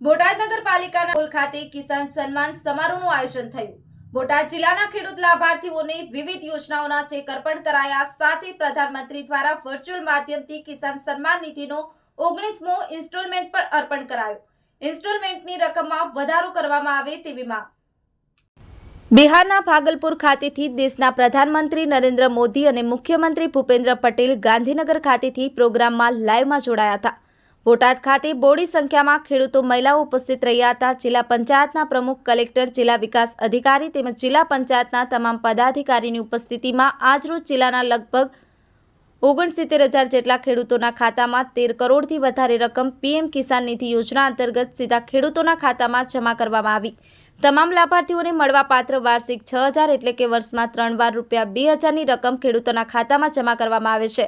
બોટાદ નગરપાલિકાના હોલ ખાતે કિસાન સન્માન સમારોહનું આયોજન થયું. બોટાદ જિલ્લાના ખેડૂત લાભાર્થીઓને વિવિધ યોજનાઓના ચેક અર્પણ કરાયા. સાથે પ્રધાનમંત્રી દ્વારા વર્ચ્યુઅલ માધ્યમથી કિસાન સન્માન નિધિનો ઓગણીસમો ઇન્સ્ટોલમેન્ટ પર અર્પણ કરાયો. ઇન્સ્ટોલમેન્ટની રકમમાં વધારો કરવામાં આવે તેવી માંગ. બિહારના ભાગલપુર ખાતેથી દેશના પ્રધાનમંત્રી નરેન્દ્ર મોદી અને મુખ્યમંત્રી ભૂપેન્દ્ર પટેલ ગાંધીનગર ખાતેથી પ્રોગ્રામમાં લાઈવમાં જોડાયા હતા. બોટાદ ખાતે બોડી સંખ્યામાં ખેડૂતો મહિલાઓ ઉપસ્થિત રહ્યા હતા. જિલ્લા પંચાયતના પ્રમુખ કલેક્ટર, જિલ્લા વિકાસ અધિકારી તેમજ જિલ્લા પંચાયતના તમામ પદાધિકારીની ઉપસ્થિતિમાં આજરોજ જિલ્લાના લગભગ ઓગણસિત્તેર હજાર જેટલા ખેડૂતોના ખાતામાં તેર કરોડથી વધારે રકમ પીએમ કિસાન નિધિ યોજના અંતર્ગત સીધા ખેડૂતોના ખાતામાં જમા કરવામાં આવી. તમામ લાભાર્થીઓને મળવાપાત્ર વાર્ષિક છ હજાર એટલે કે વર્ષમાં ત્રણ વાર રૂપિયા બે હજારની રકમ ખેડૂતોના ખાતામાં જમા કરવામાં આવે છે.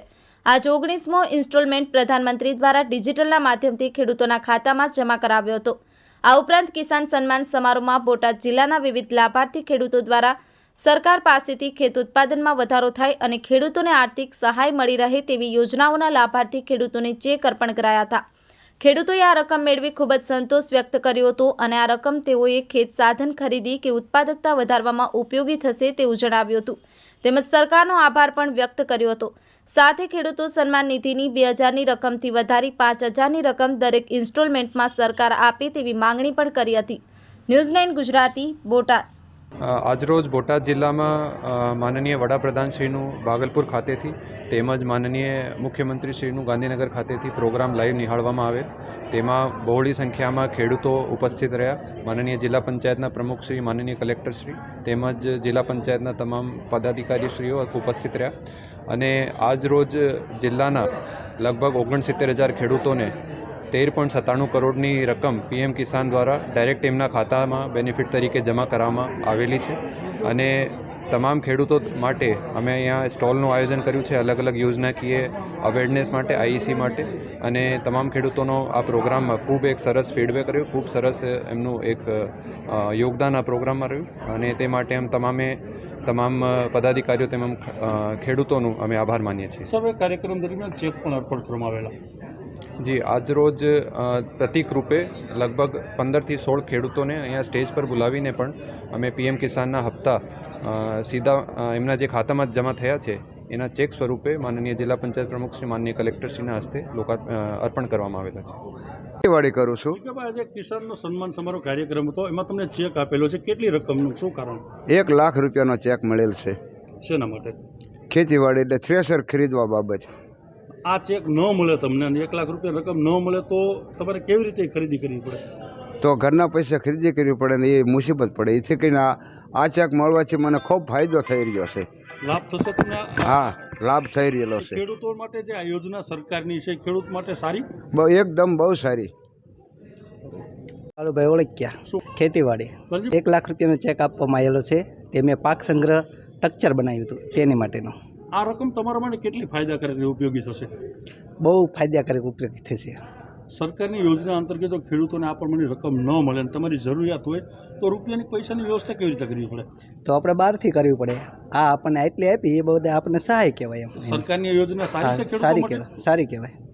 આજે ઓગણીસમો ઇન્સ્ટોલમેન્ટ પ્રધાનમંત્રી દ્વારા ડિજિટલના માધ્યમથી ખેડૂતોના ખાતામાં જમા કરાવ્યો હતો. આ ઉપરાંત કિસાન સન્માન સમારોહમાં બોટાદ જિલ્લાના વિવિધ લાભાર્થી ખેડૂતો દ્વારા સરકાર પાસેથી ખેત ઉત્પાદનમાં વધારો થાય અને ખેડૂતોને આર્થિક સહાય મળી રહે તેવી યોજનાઓના લાભાર્થી ખેડૂતોને ચેક અર્પણ કરાયા હતા. ખેડૂતોએ આ રકમ મેળવી ખૂબ જ સંતોષ વ્યક્ત કર્યો હતો અને આ રકમ તેઓએ ખેત સાધન ખરીદી કે ઉત્પાદકતા વધારવામાં ઉપયોગી થશે તેવું જણાવ્યું હતું. તેમજ સરકારનો આભાર પણ વ્યક્ત કર્યો હતો. સાથે ખેડૂતો સન્માન નિધિની બે હજારની રકમથી વધારી પાંચ હજારની રકમ દરેક ઇન્સ્ટોલમેન્ટમાં સરકાર આપે તેવી માંગણી પણ કરી હતી. News nine Gujarati, Botad. આજરોજ બોટાદ જિલ્લામાં માનનીય વડાપ્રધાનશ્રીનું ભાગલપુર ખાતેથી તેમજ માનનીય મુખ્યમંત્રીશ્રીનું ગાંધીનગર ખાતેથી પ્રોગ્રામ લાઈવ નિહાળવામાં આવેલ. તેમાં બહોળી સંખ્યામાં ખેડૂતો ઉપસ્થિત રહ્યા. માનનીય જિલ્લા પંચાયતના પ્રમુખશ્રી માનનીય કલેક્ટરશ્રી તેમજ જિલ્લા પંચાયતના તમામ પદાધિકારીશ્રીઓ ઉપસ્થિત રહ્યા. અને આજ રોજ જિલ્લાના લગભગ ઓગણસિત્તેર હજાર ખેડૂતોને તેર પોઈન્ટ સત્તાણું કરોડની રકમ પીએમ કિસાન દ્વારા ડાયરેક્ટ એમના ખાતામાં બેનિફિટ તરીકે જમા કરવામાં આવેલી છે. અને તમામ ખેડૂતો માટે અમે અહીંયા સ્ટોલનું આયોજન કર્યું છે અલગ અલગ યોજનાકીય અવેરનેસ માટે, આઈઈસી માટે. અને તમામ ખેડૂતોનો આ પ્રોગ્રામમાં ખૂબ એક સરસ ફીડબેક રહ્યું, ખૂબ સરસ એમનું એક યોગદાન આ પ્રોગ્રામમાં રહ્યું. અને તે માટે એમ તમામે તમામ પદાધિકારીઓ તેમજ ખેડૂતોનું અમે આભાર માનીએ છીએ. સર કાર્યક્રમ દરમિયાન ચેક પણ અર્પણ કરવામાં આવેલા. જી આજરોજ પ્રતિક રૂપે લગભગ પંદરથી સોળ ખેડૂતોને અહીંયા સ્ટેજ પર બોલાવીને પણ અમે પીએમ કિસાનના હપ્તા સીધા એમના જે ખાતામાં જમા થયા છે એના ચેક સ્વરૂપે માનનીય જિલ્લા પંચાયત પ્રમુખ શ્રી માનનીય કલેક્ટરશ્રીના હસ્તે લોકા અર્પણ કરવામાં આવેલા છે. ખેતીવાડી કરું છું. જીગાભાઈ આજે કિસાનનો સન્માન સમારોહ કાર્યક્રમ હતો. એમાં તમને ચેક આપેલો છે કેટલી રકમનું શું કારણ? એક લાખ રૂપિયાનો ચેક મળેલ છે. શેના માટે? ખેતીવાડી એટલે થ્રેસર ખરીદવા બાબત. આ ચેક ન મળે તમને અને એક લાખ રૂપિયા રકમ ન મળે તો તમારે કેવી રીતે ખરીદી કરવી પડે? તો ઘરના પૈસા ખરીદી કરવી પડે ને એ મુસીબત પડે. એથી કરીને આ આ ચેક મળવાથી મને ખૂબ ફાયદો થઈ રહ્યો છે. લાભ થશે તમને? હા લાભ થઈ રહેલો છે. ખેડૂતો માટે જે આ યોજના સરકારની છે ખેડૂત માટે સારી? બહુ એકદમ બહુ સારી. ભાઈ ઓળખ્યા શું? ખેતીવાડી? એક લાખ રૂપિયાનો ચેક આપવામાં આવેલો છે. તે મેં પાક સંગ્રહ ટક્ચર બનાવ્યું હતું તેની માટેનો. આ રકમ તમારા માટે કેટલી ફાયદાકારક ઉપયોગી થશે? બહુ ફાયદાકારક ઉપયોગી થશે. સરકારની યોજના અંતર્ગત જો ખેડૂતોને આ પ્રમાણેની રકમ ન મળે અને તમારી જરૂરિયાત હોય તો રૂપિયાની પૈસાની વ્યવસ્થા કેવી રીતે કરવી પડે? તો આપણે બહારથી કરવી પડે. આ આપણને આટલી આપી એ બધે આપણને સહાય કહેવાય એમ. સરકારની યોજના સારી કહેવાય સારી કહેવાય.